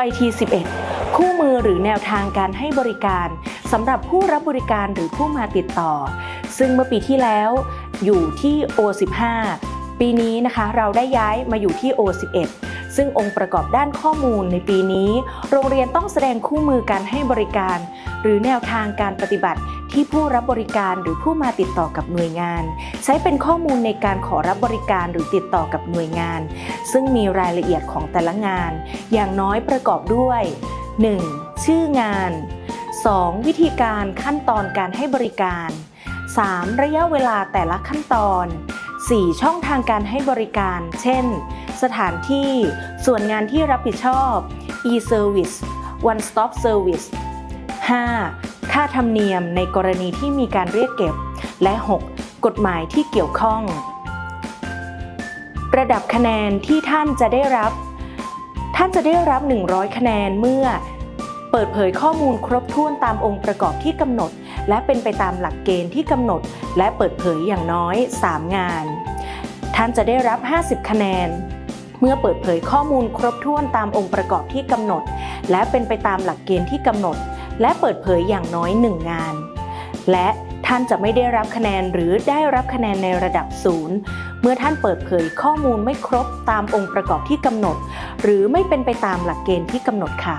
OIT 11 คู่มือหรือแนวทางการให้บริการสำหรับผู้รับบริการหรือผู้มาติดต่อ ซึ่งเมื่อปีที่แล้วอยู่ที่ O15 ปีนี้นะคะเราได้ย้ายมาอยู่ที่ O11 ซึ่งองค์ประกอบด้านข้อมูลในปีนี้ โรงเรียนต้องแสดงคู่มือการให้บริการ หรือแนวทางการปฏิบัติ ที่ผู้รับบริการหรือผู้มาติดต่อกับหน่วยงาน ใช้เป็นข้อมูลในการขอรับบริการหรือติดต่อกับหน่วยงาน ซึ่งมีรายละเอียดของแต่ละงาน อย่างน้อยประกอบด้วย 1. ชื่องาน 2. วิธีการขั้นตอนการให้บริการ 3. ระยะเวลาแต่ละขั้นตอน 4. ช่องทางการให้บริการ เช่น สถานที่ ส่วนงานที่รับผิดชอบ e-service one stop service 5. ค่าธรรมเนียมในกรณีที่มีการเรียกเก็บ และ 6. กฎหมายที่เกี่ยวข้อง ระดับคะแนนที่ท่านจะได้รับ ท่านจะได้รับ 100 คะแนนเมื่อ เปิดเผยข้อมูลครบถ้วนตามองค์ประกอบที่กำหนด และเป็นไปตามหลักเกณฑ์ที่กำหนด และเปิดเผยอย่างน้อย 3 งาน ท่านจะได้รับ 50 คะแนนเมื่อเปิดเผยข้อมูลครบถ้วนตามองค์ประกอบที่กำหนด และเป็นไปตามหลักเกณฑ์ที่กำหนด และเปิดเผยอย่างน้อย 1 งาน และท่านจะไม่ได้รับคะแนนหรือได้รับคะแนนในระดับศูนย์เมื่อท่านเปิดเผยข้อมูลไม่ครบตามองค์ประกอบที่กำหนด หรือไม่เป็นไปตามหลักเกณฑ์ที่กำหนดค่ะ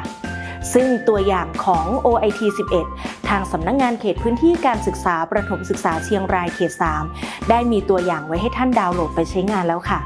ซึ่งตัวอย่างของ OIT 11 ทางสำนักงงานเขตพื้นที่การศึกษาประถมศึกษาเชียงรายเขต 3 ได้มีตัวอย่างไว้ให้ท่านดาวน์โหลดไปใช้งานแล้วค่ะ